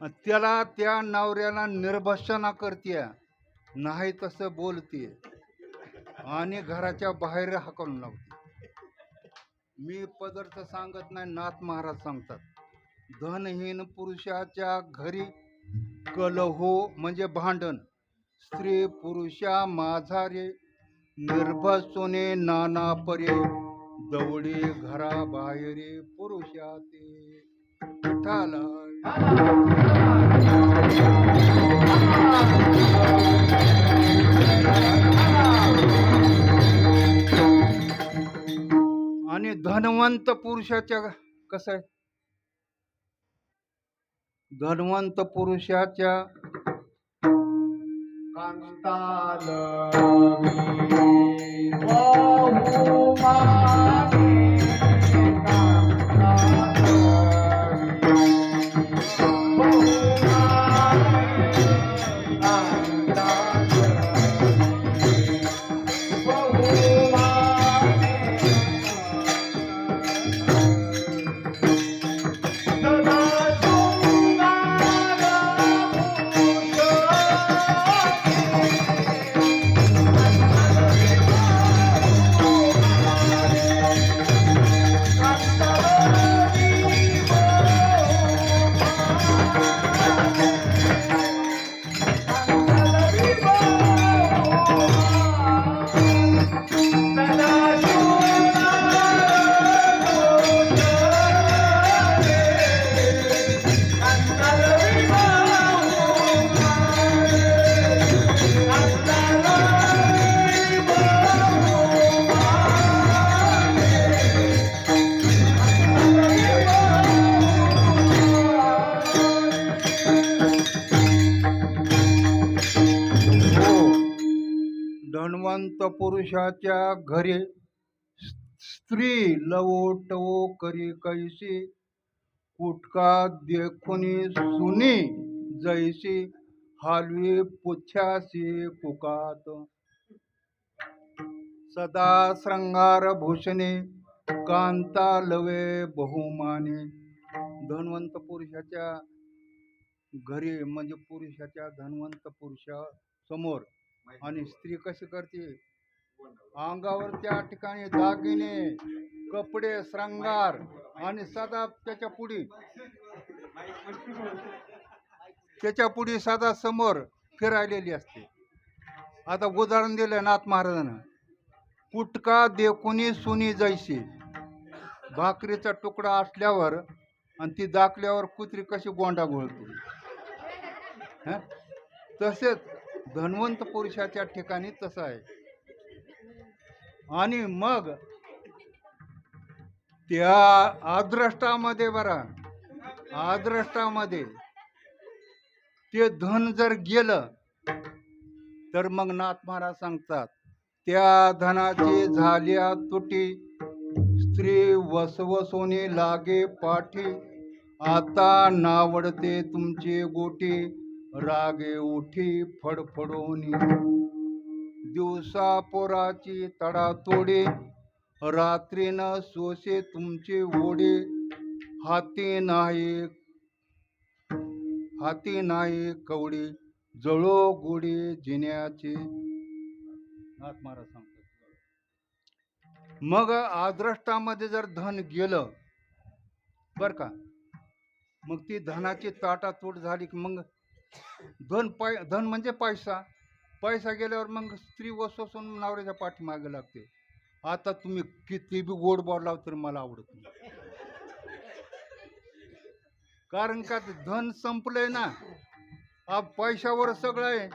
त्याला त्या नवऱ्याला निर्भसना करते नाही तसं बोलते आणि घराच्या बाहेर हाकलून लावते मी पदार्थ सांगत नाही नाथ महाराज सांगतात. धनहीन पुरुषाच्या घरी कलहो म्हणजे भांडण. स्त्री पुरुषा माझारे निर्भसोने नाना परे दवडे घरा बाहेरे पुरुषा ते विठ्ठला आणि धनवंत पुरुषाच्या कसं आहे? धनवंत पुरुषाच्या हो पुरुषाच्या घरी स्त्री लवटवो करी कैसी कुटका देखुनी सुनी जैसी हालवी पुच्छासी कुकात। सदा श्रंगार भूषणे कांता लवे बहुमाने। धनवंत पुरुषाच्या घरी म्हणजे पुरुषाच्या धनवंत पुरुषा समोर आणि स्त्री कशी करते? अंगावर त्या ठिकाणी दागिने कपडे श्रंगार आणि सदा त्याच्या पुढी. त्याच्या पुढी सदा समोर फिरायलेली असते. आता उदाहरण दिलं नाथ महाराजानं. कुटका देखुनी सुनी जैशी भाकरीचा तुकडा असल्यावर आणि ती दाखल्यावर कुत्री कशी गोंडा घोळते? तसेच धनवंत पुरुषाच्या ठिकाणी तसं आहे. आणि मग त्या आद्रष्टामध्ये बरा. आद्रष्टामध्ये ते धन जर गेलं तर मग नाथ महाराज सांगतात त्या धनाची झाल्या तुटी. स्त्री वसवसोनी लागे पाठी. आता नावडते तुमची गोटी. रागे उठी फडफडोनी. दिवसा पोराची तडातोडे रात्रीनं सोसे तुमचे ओढे. हाती नाही हाती नाही कवडी जळो गोडी जिन्याचे. नाथ महाराज सांगतात. मग आद्रष्टामध्ये जर धन गेलं बर का? मग ती धनाची ताटातूट झाली की मग धन पाय धन म्हणजे पैसा. पैसा गेल्यावर मग स्त्री वसवसून नवऱ्याच्या पाठीमागे लागते. आता तुम्ही किती बी गोड बोलाव तरी मला आवडत नाही. कारण का ते धन संपलंय ना. आ पैशावर सगळं आहे.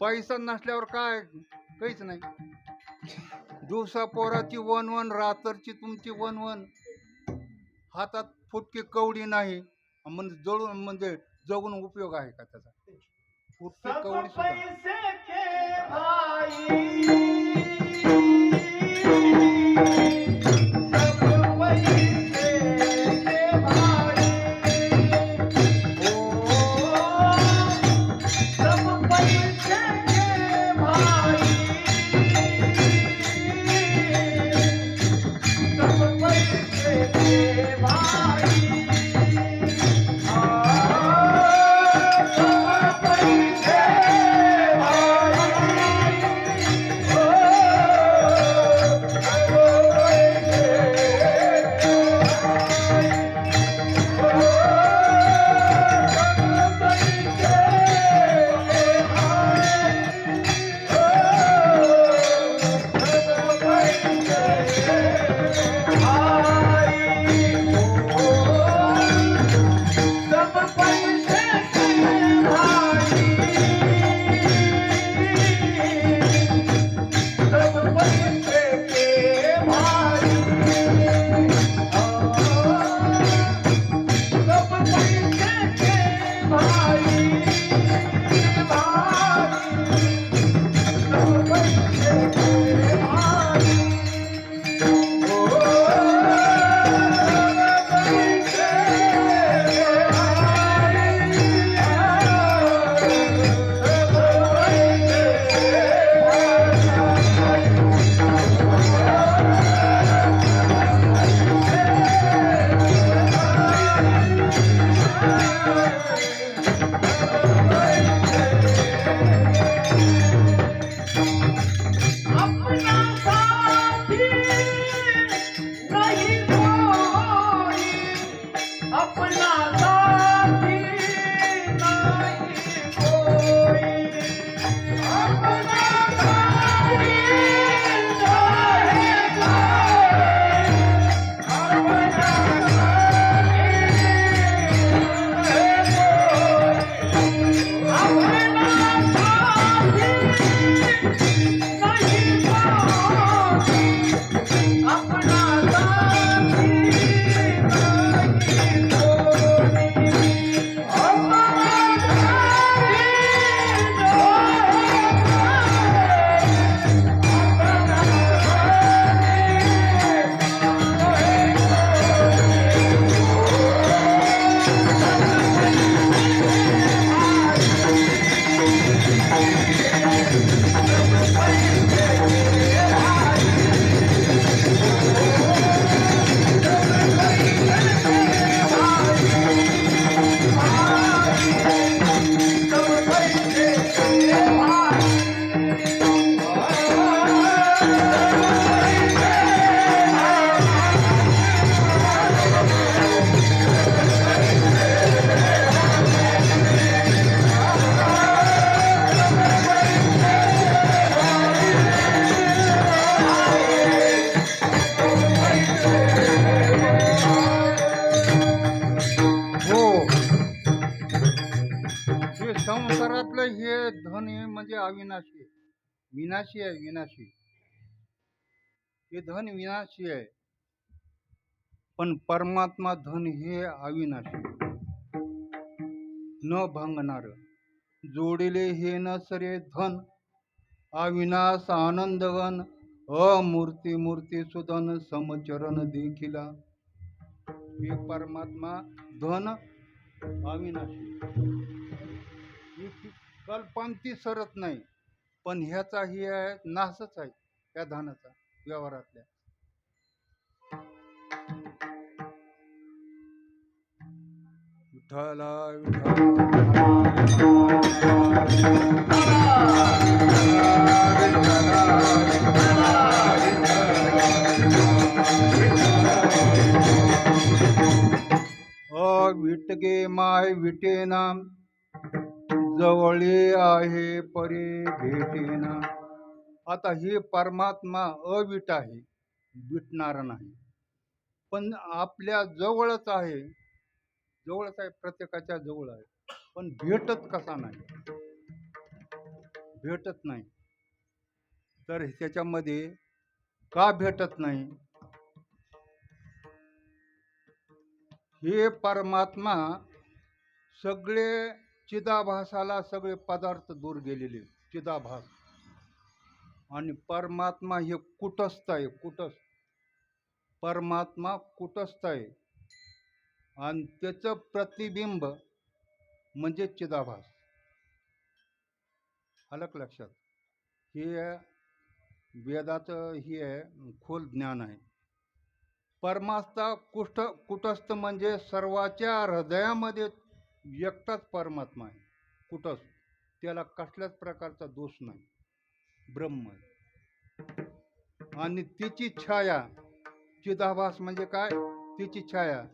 पैसा नसल्यावर काय? काहीच नाही. दिवसा पोराची वन वन रात्रची तुमची वन वन हातात फुटकी कवडी नाही. म्हणजे जळून म्हणजे जगून उपयोग आहे का त्याचा? फुटकी कवडी सुद्धा अविनाशी आहे. विनाशी आहे विनाशी. हे धन विनाशी आहे. पण परमात्मा धन हे अविनाशी न भांगणार. जोडिले हे न सरे धन. अविनाश आनंदगन अमूर्ती मूर्ती सुधन समचरण देखिला. हे परमात्मा धन अविनाशी ती कल्पांती सरत नाही. पण ह्याचा ही आहे नाशच आहे त्या धनाचा व्यवहारातल्या. विठ्ठला विटगे माय विटेना जवळी आहे परी भेटेना. आता हे परमात्मा अविट आहे विटणार नाही. पण आपल्या जवळच आहे. जवळच आहे प्रत्येकाच्या जवळ आहे. पण भेटत कसा नाही? भेटत नाही. तर त्याच्यामध्ये का भेटत नाही? हे परमात्मा सगळे चिदाभासाला सगळे पदार्थ दूर गेलेले चिदाभास. आणि परमात्मा हे कुटस्थ आहे कुटस्थ. परमात्मा कुटस्थ आहे. आणि त्याचं प्रतिबिंब म्हणजे चिदाभास. अलग लक्षात. हे वेदाचं हे आहे खोल ज्ञान आहे. परमात्मा कुष्ठ कुटस्थ म्हणजे सर्वाच्या हृदयामध्ये एकटाच परमात्मा आहे. कुठंच? त्याला कसल्याच प्रकारचा दोष नाही. ब्रह्म आहे. आणि तिची छाया चिदाभास म्हणजे काय? तिची छाया.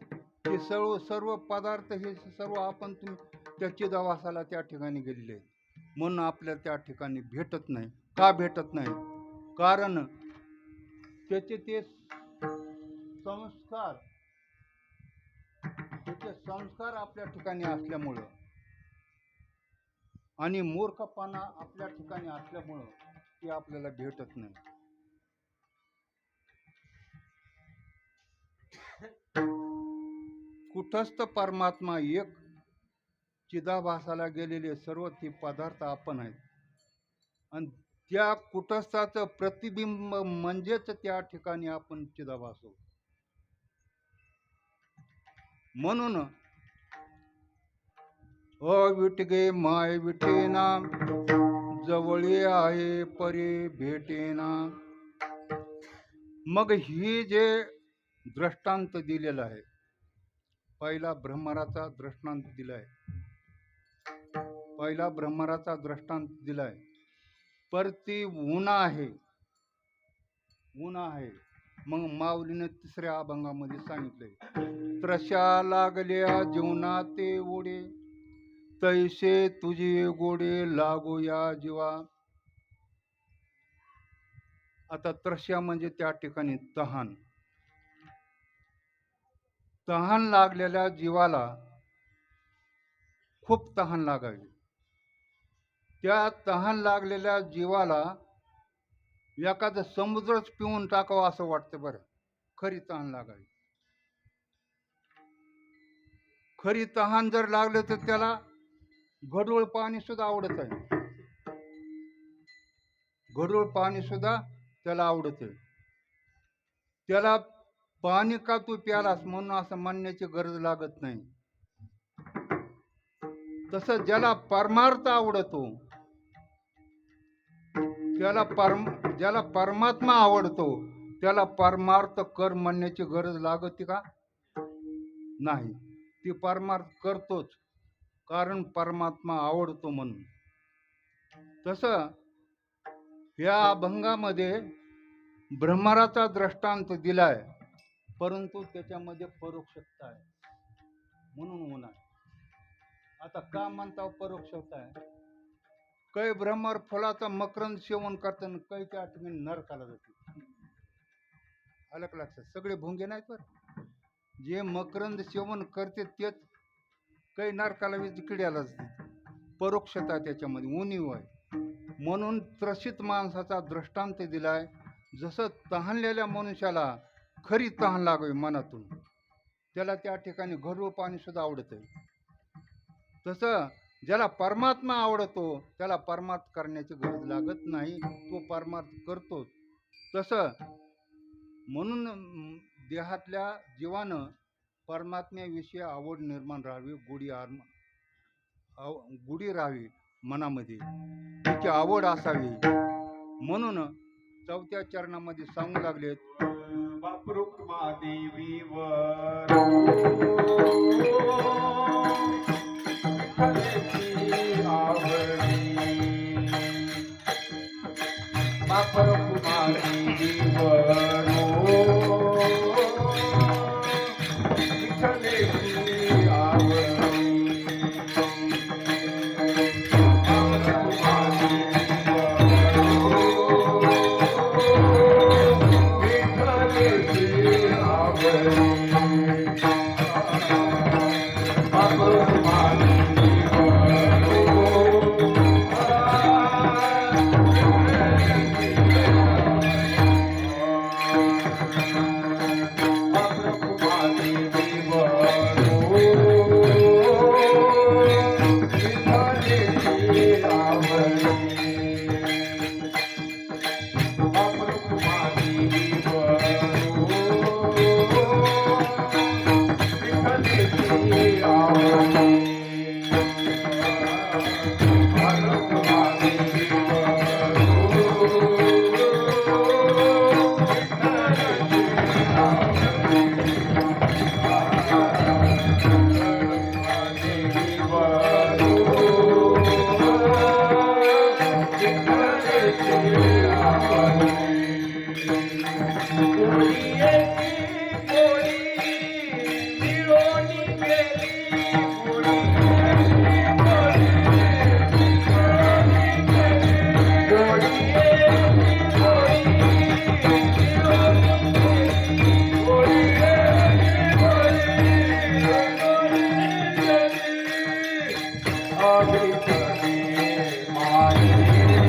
हे सर्व सर्व पदार्थ हे सर्व आपण तुम्ही त्या चिदाभासाला त्या ठिकाणी गेलेले आहेत. म्हणून आपल्या त्या ठिकाणी भेटत नाही. का भेटत नाही? कारण त्याचे ते संस्कार त्याचे संस्कार आपल्या ठिकाणी असल्यामुळं आणि मूर्खपणा आपल्या ठिकाणी असल्यामुळं ते आपल्याला भेटत नाही. कुठस्थ परमात्मा एक चिदाभासाला गेलेले सर्व ते पदार्थ आपण आहेत. आणि त्या कुटस्थाचं प्रतिबिंब म्हणजेच त्या ठिकाणी आपण चिदाभास होतो. म्हणून अविटगे माय विटेना जवळी आहे परी भेटेना. मग ही जे दृष्टांत दिलेला आहे पहिला ब्रह्मराचा दृष्टांत दिलाय. पहिला ब्रह्मराचा दृष्टांत दिलाय. पर ती ऊन आहे. ऊन आहे. मग माऊलीनं तिसऱ्या अभंगामध्ये सांगितलंय त्रशा लागल्या जीवना ते ओढे तैसे तुझे गोडे लागो या जीवा. आता त्रशा म्हणजे त्या ठिकाणी तहान. तहान लागलेल्या जीवाला खूप तहान लागावी. त्या तहान लागलेल्या जीवाला एखादं समुद्रच पिऊन टाकावं असं वाटतं बरं. खरी तहान लागावी. खरी तहान जर लागलं तर त्याला घडूळ पाणी सुद्धा आवडत आहे. घडूळ पाणी सुद्धा त्याला आवडत आहे. त्याला पाणी का तू प्यालास म्हणून असं म्हणण्याची गरज लागत नाही. तसं ज्याला परमार्थ आवडतो त्याला परम ज्याला परमात्मा आवडतो त्याला परमार्थ कर म्हणण्याची गरज लागते का? नाही. ती परमार्थ करतोच कारण परमात्मा आवडतो म्हणून. तसं या अभंगामध्ये ब्रह्मराचा दृष्टांत दिलाय परंतु त्याच्यामध्ये परोक्षता आहे. म्हणून होणार. आता का म्हणता परोक्षता आहे? काही ब्रह्मर फुलाचा मकरंद सेवन करताना काही त्या ठिकाणी नरकाला जाते. अलग का लक्षात. सगळे भुंगे नाहीत बरं. जे मकरंद सेवन करते तेच काही नरकाला वीज किड्याला जाते. परोक्षता त्याच्यामध्ये उणीव आहे. म्हणून त्रसित माणसाचा दृष्टांत दिलाय. जसं तहानलेल्या मनुष्याला खरी तहान लागावी मनातून. त्याला त्या ठिकाणी घरू पाणी सुद्धा आवडत आहे तसं ज्याला परमात्मा आवडतो त्याला परमार्थ करण्याची गरज लागत नाही. तो परमार्थ करतोच. तसं म्हणून देहातल्या जीवानं परमात्म्याविषयी आवड निर्माण राहावी गुढी आर्म आव गुढी राहावी मनामध्ये. त्याची आवड असावी. म्हणून चौथ्या चरणामध्ये सांगू लागलेत देवी परकुमारी जीव Thank you.